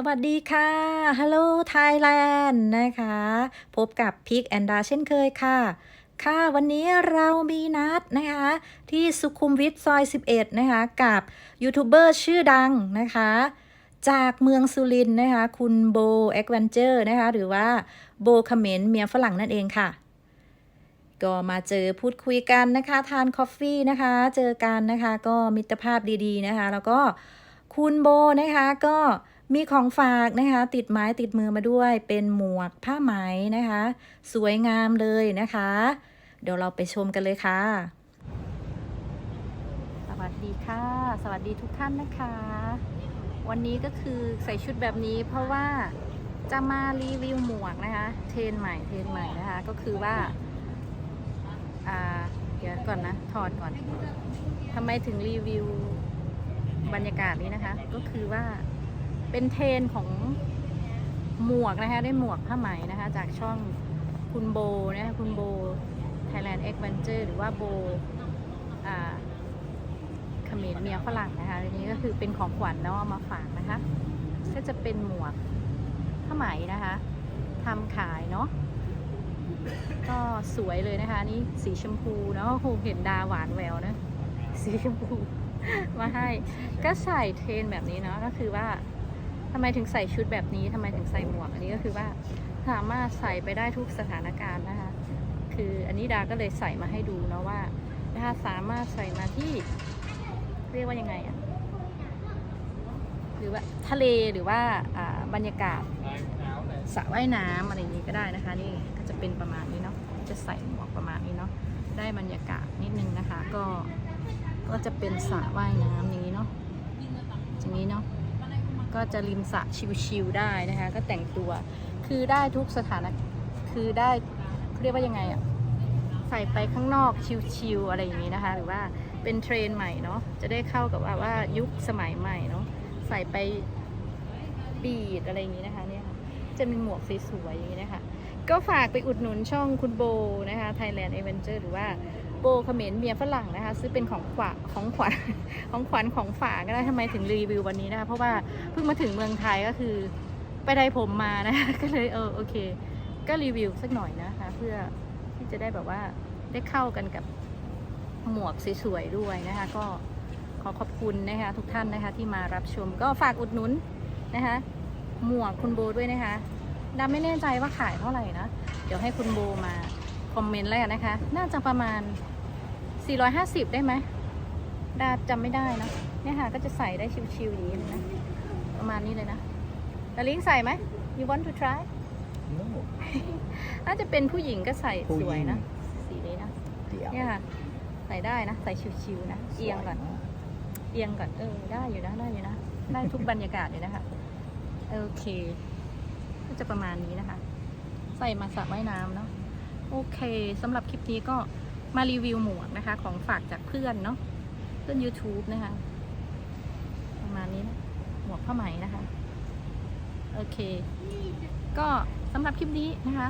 สวัสดีค่ะ Hello Thailand นะคะ พบกับพิกแอนดาเช่นเคยค่ะ ค่ะวันนี้เรามีนัดนะคะ ที่สุขุมวิทซอย 11 นะคะ กับยูทูบเบอร์ชื่อดังนะคะ จากเมืองสุรินทร์นะคะ คุณโบเอ็กเวนเจอร์นะคะ หรือว่าโบเขมรเมียฝรั่งนั่นเองค่ะ ก็มาเจอพูดคุยกันนะคะ ทานคอฟฟี่นะคะ เจอกันนะคะ ก็มิตรภาพดีๆนะคะ แล้วก็คุณโบนะคะก็ มีของฝากนะคะ ติดไม้ติดมือมาด้วย เป็นหมวกผ้าไหมนะคะ สวยงามเลยนะคะ เดี๋ยวเราไปชมกันเลยค่ะ สวัสดีค่ะ สวัสดีทุกท่านนะคะ วันนี้ก็คือใส่ชุดแบบนี้เพราะว่าจะมารีวิวหมวกนะคะ เทรนใหม่เทรนใหม่นะคะ ก็คือว่าอ่าเดี๋ยวก่อนนะถอดก่อนทำไมถึงรีวิวบรรยากาศนี้นะคะ ก็คือว่า เป็นเทรนของหมวกนะคะ ได้หมวกผ้าไหมนะคะ จากช่องคุณโบนะคะคุณโบ Thailand Adventure หรือว่าโบอ่าเขมรเมียฝรั่งนะคะอันนี้ก็คือเป็นของขวัญเอาะมาฝากนะคะ ก็จะเป็นหมวกผ้าไหมนะคะทำขายเนาะก็สวยเลยนะคะ นี่สีชมพูเนาะคงเห็นดาหวานแววนะ สีชมพูมาให้ ก็ใส่เทรนแบบนี้เนาะก็คือว่า ทำไมถึงใส่ชุดแบบนี้ทำไมถึงใส่หมวก อันนี้ก็คือว่าสามารถใส่ไปได้ทุกสถานการณ์นะคะ คืออันนี้ดาก็เลยใส่มาให้ดูเนาะว่านะคะสามารถใส่มาที่ เรียกว่ายังไงอะหรือว่าทะเลหรือว่าบรรยากาศสระว่ายน้ำอะไรนี้ก็ได้นะคะ นี่ก็จะเป็นประมาณนี้เนาะจะใส่หมวกประมาณนี้เนาะได้บรรยากาศนิดนึงนะคะ ก็ก็จะเป็นสระว่ายน้ำอย่างนี้เนาะอย่างนี้เนาะ ก็จะริมสระชิวๆได้นะคะ ก็แต่งตัวคือได้ทุกสถานะคือได้เาเรียกว่ายังไงอะใส่ไปข้างนอกชิวๆอะไรอย่างนี้นะคะ หรือว่าเป็นเทรนใหม่เนาะจะได้เข้ากับว่าว่ายุคสมัยใหม่เนาะใส่ไปบีดอะไรอย่างนี้นะคะเนี่ยค่ะจะมีหมวกสวยๆอย่างนี้นะคะก็ฝากไปอุดหนุนช่องคุณโบนะคะ Thailand Adventure หรือว่า โบเขมรเมียฝรั่งนะคะซื้อเป็นของขวัญของขวัญของขวัญของฝากก็ได้ทำไมถึงรีวิววันนี้นะคะเพราะว่าเพิ่งมาถึงเมืองไทยก็คือไปได้ผมมานะคะก็เลยเออโอเค ก็รีวิวสักหน่อยนะคะ เพื่อที่จะได้แบบว่าได้เข้ากันกับหมวกสวยๆด้วยนะคะ ก็ขอขอบคุณนะคะทุกท่านนะคะที่มารับชมก็ฝากอุดหนุนนะคะ หมวกคุณโบด้วยนะคะดาไม่แน่ใจว่าขายเท่าไหร่นะ เดี๋ยวให้คุณโบมา อมเมนต์แล้วกันนะคะ น่าจะประมาณ 450 ได้ไหมดาจำไม่ได้นะเนี่ยค่ะก็จะใส่ได้ชิวๆอย่างนี้เลยนะ ประมาณนี้เลยนะแต่ลิงใส่ไหม you want to try น่าจะเป็นผู้หญิงก็ใส่สวยนะ สีนี้นะเดี๋ยวเนี่ยค่ะใส่ได้นะ ใส่ชิวๆนะเอียงก่อนเอียงก่อนเออได้อยู่นะได้อยู่นะได้ทุกบรรยากาศเลยนะคะโอเค ก็จะประมาณนี้นะคะ ใส่มาสระว่ายน้ำเนาะ โอเคสำหรับคลิปนี้ก็มารีวิวหมวกนะคะ ของฝากจากเพื่อนเนาะเพื่อน YouTube นะคะ ประมาณนี้นะหมวกผ้าไหมนะคะ โอเค ก็สำหรับคลิปนี้นะคะ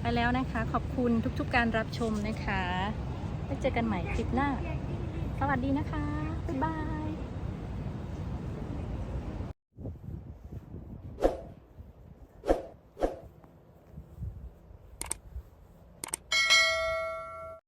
ไปแล้วนะคะ ขอบคุณทุกๆการรับชมนะคะไว้เจอกันใหม่คลิปหน้า สวัสดีนะคะ บ๊ายบาย